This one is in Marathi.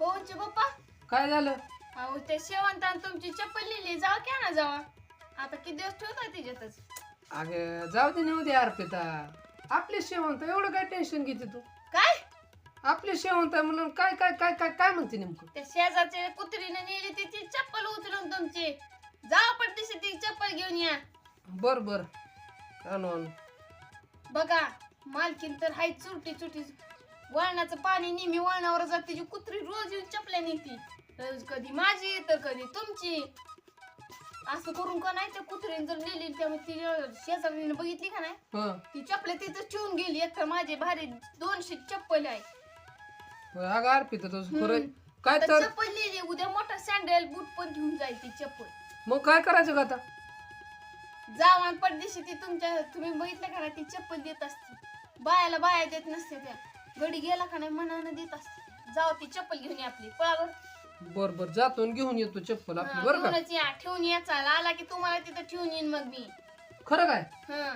भाऊंचे पप्पा? काय झालं? अहो ते शेवंतान तुमची चप्पल लिहिली. जावा क्या ना जावा. आता किती दिवस ठेवता तिच्यातच? अगे जाऊ दे नेऊ दे अर्पिता. आपले शेवंत एवढं काय टेन्शन घेते तू? काय? आपले शेवंत म्हणून काय काय काय काय काय म्हणते नेमकं? त्या शेजारच्या कुत्रीने नेली तिची चप्पल उचलून तुमची. जावा पडतीशी ती चप्पल घेऊन या. बर बर. बघा मालकीन तर हाय चुरटी चुरटी वळणाचं पाणी नेहमी वळणावर जात तिची कुत्री रोज येऊन चपल्या नेती. रोज कधी माझी तर कधी तुमची. असं करून का नाही त्या कुत्रीने जर नेली त्यामुळे ती शेजारीने बघितली का नाही? हं. ती चपल्या तिथं ठेवून गेली. एक तर माझे भारी दोनशे चप्पल आहे. होय, अगं अर्पिता तुझं खरं आहे. हम्म. काय आता तर? चप्पल नेली उद्या मोठा सँडल बूट पण घेऊन जाईल ती चप्पल. मग काय करायचं का आता? जावा आणि पडदेशी ती तुमच्या तुम्ही बघितलं का नाही ती चप्पल देत असते. बायाला बाया देत नसते त्या. गडी गेला का नाही मनानं देत असते. जावा ती चप्पल घेऊन या आपली पळावर. बर बर जातो आणि घेऊन येतो चप्पल आपली बरं का? ठेवून या चाल आला की तुम्हाला तिथं ठेवून येईन मग मी. खरं काय? हा.